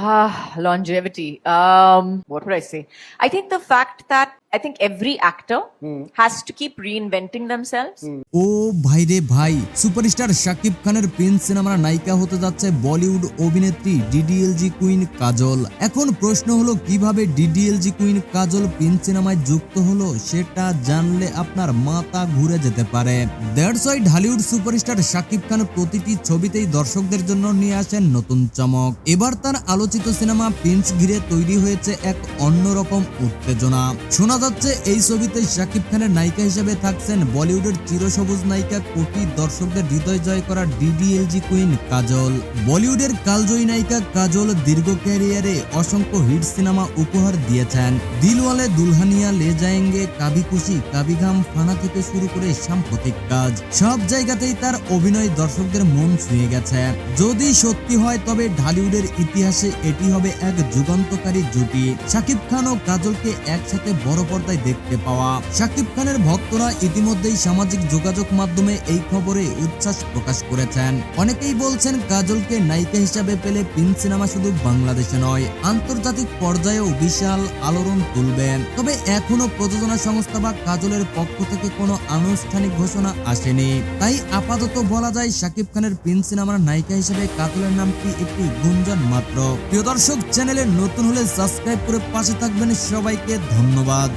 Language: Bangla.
Ah, longevity. Um, what would I say? I think the fact that I think every actor has to keep reinventing themselves. ও ভাই রে ভাই সুপারস্টার শাকিব খানের প্রিন্স সিনেমার নায়িকা হতে যাচ্ছে বলিউড অভিনেত্রী ডিডিএলজি কুইন কাজল। এখন প্রশ্ন হলো কীভাবে ডিডিএলজি কুইন কাজল প্রিন্স সিনেমায় যুক্ত হলো সেটা জানলে আপনার মাথা ঘুরে যেতে পারে। That's why Dhallywood superstar Shakib Khan প্রতিটি ছবিতেই দর্শকদের জন্য নিয়ে আসেন নতুন চমক। এবার তার আলোচিত সিনেমা প্রিন্স ঘিরে তৈরি হয়েছে এক অন্যরকম উত্তেজনা। শোনা যাচ্ছে, এই ছবিতে শাকিব খানের নায়িকা হিসেবে থাকছেন বলিউডের চিরসবুজ নায়িকা কোটি দর্শকদের হৃদয় জয় করা ডিডিএলজি কুইন কাজল। বলিউডের কালজয়ী নায়িকা কাজল দীর্ঘ ক্যারিয়ারে অসংখ্য হিট সিনেমা উপহার দিয়েছেন। দিলওয়ালে দুলহানিয়া, লে যায়েঙ্গে কাবি খুশি কাবি ঘাম ফানা থেকে শুরু করে সাম্প্রতিক কাজ। সব জায়গাতেই তার অভিনয় দর্শকদের মন ছুঁয়ে গেছে। যদি সত্যি হয়, তবে ঢালিউডের ইতিহাসে এটি হবে এক যুগান্তকারী জুটি। শাকিব খান ও কাজলকে একসাথে বড় পর্দায় দেখতে পাওয়া। শাকিব খানের ভক্তরা ইতিমধ্যেই সামাজিক যোগাযোগ মাধ্যমে এই খবরে উচ্ছ্বাস প্রকাশ করেছেন। অনেকেই বলছেন, কাজলকে নায়িকা হিসাবে পেলে প্রিন্স সিনেমা শুধু বাংলাদেশে নয়, আন্তর্জাতিক পর্যায়েও বিশাল আলোড়ন তুলবে তবে এখনও প্রযোজনা সংস্থা বা কাজলের পক্ষ থেকে কোনো আনুষ্ঠানিক ঘোষণা আসেনি। তাই আপাতত বলা যায়, শাকিব খানের প্রিন্স সিনেমার নায়িকা হিসেবে কাজলের নামটি একটি গুঞ্জন মাত্র? প্রিয় দর্শক, চ্যানেলে নতুন হলে সাবস্ক্রাইব করে পাশে থাকবেন সবাইকে, ধন্যবাদ।